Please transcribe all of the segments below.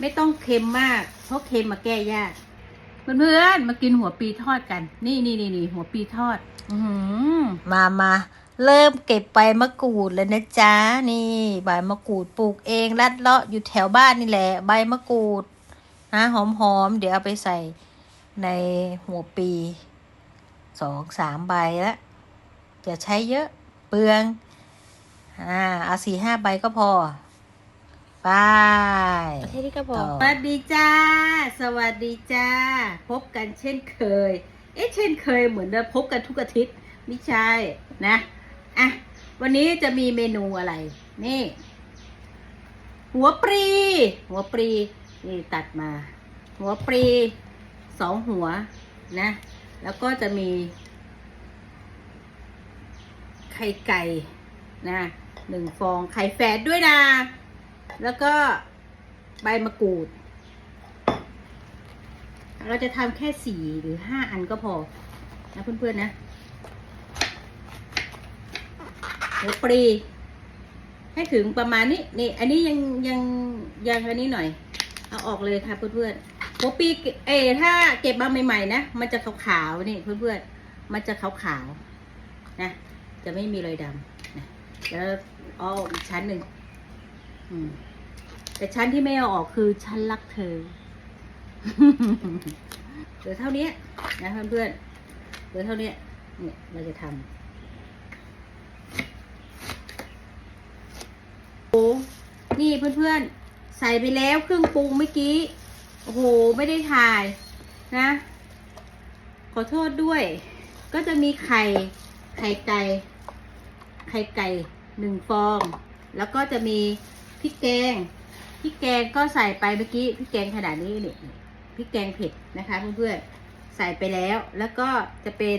ไม่ต้องเค็มมาก เพราะเค็มมาแก้ยาก เพื่อนๆมากินหัวปีทอดกัน นี่นี่นี่นี่หัวปีทอด อือมามาเริ่มเก็บใบมะกรูดเลยนะจ๊ะ นี่ใบมะกรูดปลูกเองลัดเลาะอยู่แถวบ้านนี่แหละ ใบมะกรูดนะหอมๆเดี๋ยวเอาไปใส่ในหัวปีสองสามใบละจะใช้เยอะเปลืองอ่าเอาสี่ห้าใบก็พอ ไปแค่นี้ก็พอต่อสวัสดีจ้า สวัสดีจ้า พบกันเช่นเคย เอ๊ะเช่นเคยเหมือนเดิมพบกันทุกอาทิตย์ไม่ใช่นะอะวันนี้จะมีเมนูอะไร นี่ หัวปรี หัวปรี นี่ตัดมา หัวปรีสองหัวนะ แล้วก็จะมี ไข่ไก่นะหนึ่งฟองไข่แฝดด้วยนะ แล้วก็ใบมะกรูด เราจะทำแค่สี่หรือห้าอันก็พอ นะเพื่อนๆนะหัวปรีให้ถึงประมาณนี้นี่ อันนี้ยังยังยังอันนี้หน่อย เอาออกเลยค่ะเพื่อนๆหัวปีเอถ้าเก็บมาใหม่ ๆ นะมันจะขาวๆนี่เพื่อนๆมันจะขาวๆนะจะไม่มีรอยดำนะแล้วเอาอีกชั้นหนึ่งอืม แต่ชั้นที่ไม่เอาออกคือชั้นรักเธอเหลือเท่านี้นะเพื่อนๆเหลือเท่านี้เนี่ยเราจะทำโอ้นี่เพื่อนๆ ใส่ไปแล้วเครื่องปรุงเมื่อกี้ โอ้โห ไม่ได้ถ่ายนะ ขอโทษด้วย ก็จะมีไข่ ไข่ไก่ ไข่ไก่หนึ่งฟอง แล้วก็จะมีพริกแกง พริกแกงก็ใส่ไปเมื่อกี้พริกแกงขนาดนี้นี่พริกแกงเผ็ดนะคะเพื่อนๆใส่ไปแล้ว แล้วก็จะเป็น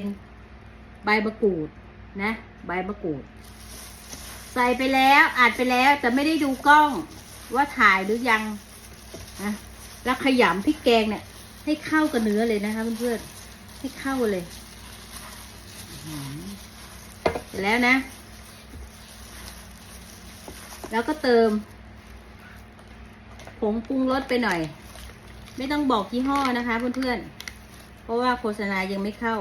ใบมะกรูดนะ ใบมะกรูด ใส่ไปแล้วอัดไปแล้วแต่ไม่ได้ดูกล้องว่าถ่ายหรือยังนะแล้วขยำพริกแกงเนี่ยให้เข้ากับเนื้อเลยนะคะเพื่อนๆให้เข้าเลยเสร็จแล้วนะ แล้วก็เติม ผงปรุงรสไปหน่อย ไม่ต้องบอกยี่ห้อนะคะเพื่อนๆ เพราะว่าโฆษณายังไม่เข้า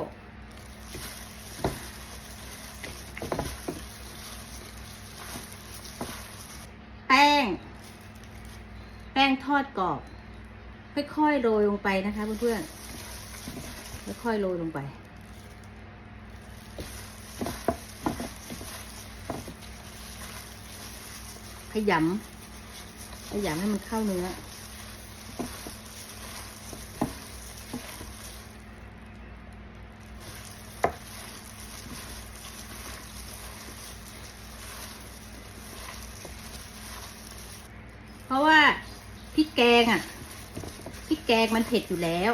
แป้ง แป้งทอดกรอบ ค่อยๆโรยลงไปนะคะเพื่อนๆ ค่อยๆโรยลงไปขยำ ขยำให้มันเข้าเนื้อเพราะว่าพริกแกงอะพริกแกงมันเผ็ดอยู่แล้ว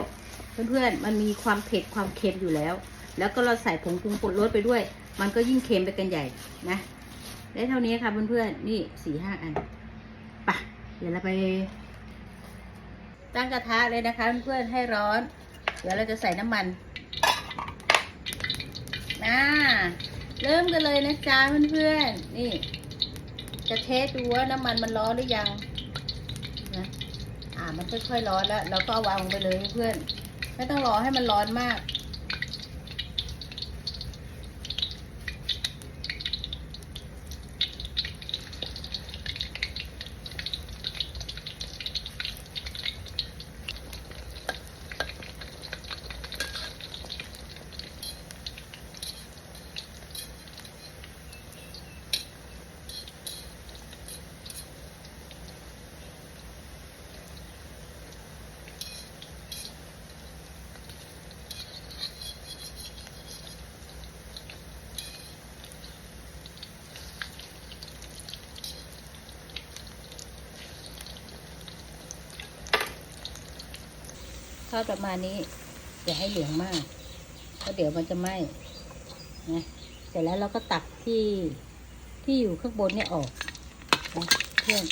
เพื่อนๆมันมีความเผ็ดความเค็มอยู่แล้ว แล้วก็เราใส่ผงปรุงรสไปด้วย มันก็ยิ่งเค็มไปกันใหญ่นะได้เท่านี้ค่ะเพื่อนๆนี่สี่ห้าอัน เดี๋ยวเราไป ตั้งกระทะเลยนะคะเพื่อนๆให้ร้อน เดี๋ยวเราจะใส่น้ำมันนะเริ่มกันเลยนะจ๊ะเพื่อนๆนี่ จะเทสดูว่าน้ำมันมันร้อนหรือยังนะอ่ามันค่อยๆร้อนแล้วเราก็เอาวางลงไปเลยเพื่อนไม่ต้องรอให้มันร้อนมาก อดประมาณนี้อย่าให้เหลืองมากเพราะเดี๋ยวมันจะไหม้นะเสร็จแล้วเราก็ตักที่ที่อยู่ข้างบนเนี่ยออกนะเพื่อน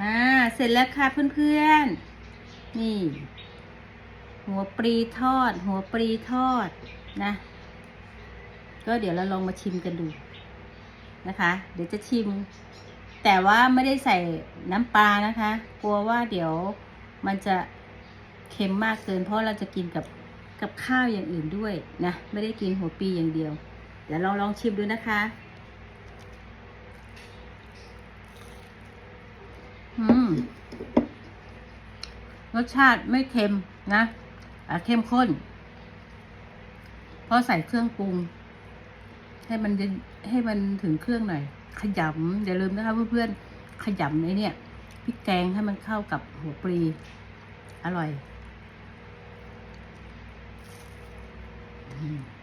มาเสร็จแล้วค่ะเพื่อนๆ นี่ หัวปรีทอด หัวปรีทอดนะ ก็เดี๋ยวเราลองมาชิมกันดูนะคะ เดี๋ยวจะชิม แต่ว่าไม่ได้ใส่น้ำปลานะคะ กลัวว่าเดี๋ยว มันจะเค็มมากเกิน เพราะเราจะกินกับกับข้าวอย่างอื่นด้วยนะ ไม่ได้กินหัวปีอย่างเดียว เดี๋ยวลองลองชิมดูนะคะอืมรสชาติไม่เค็มนะอะเข้มข้น เพราะใส่เครื่องปรุง ให้มันให้มันถึงเครื่องหน่อย ขยำอย่าลืมนะคะเพื่อนๆขยำไอ้เนี่ย พริกแกงให้มันเข้ากับหัวปลี อร่อย อืม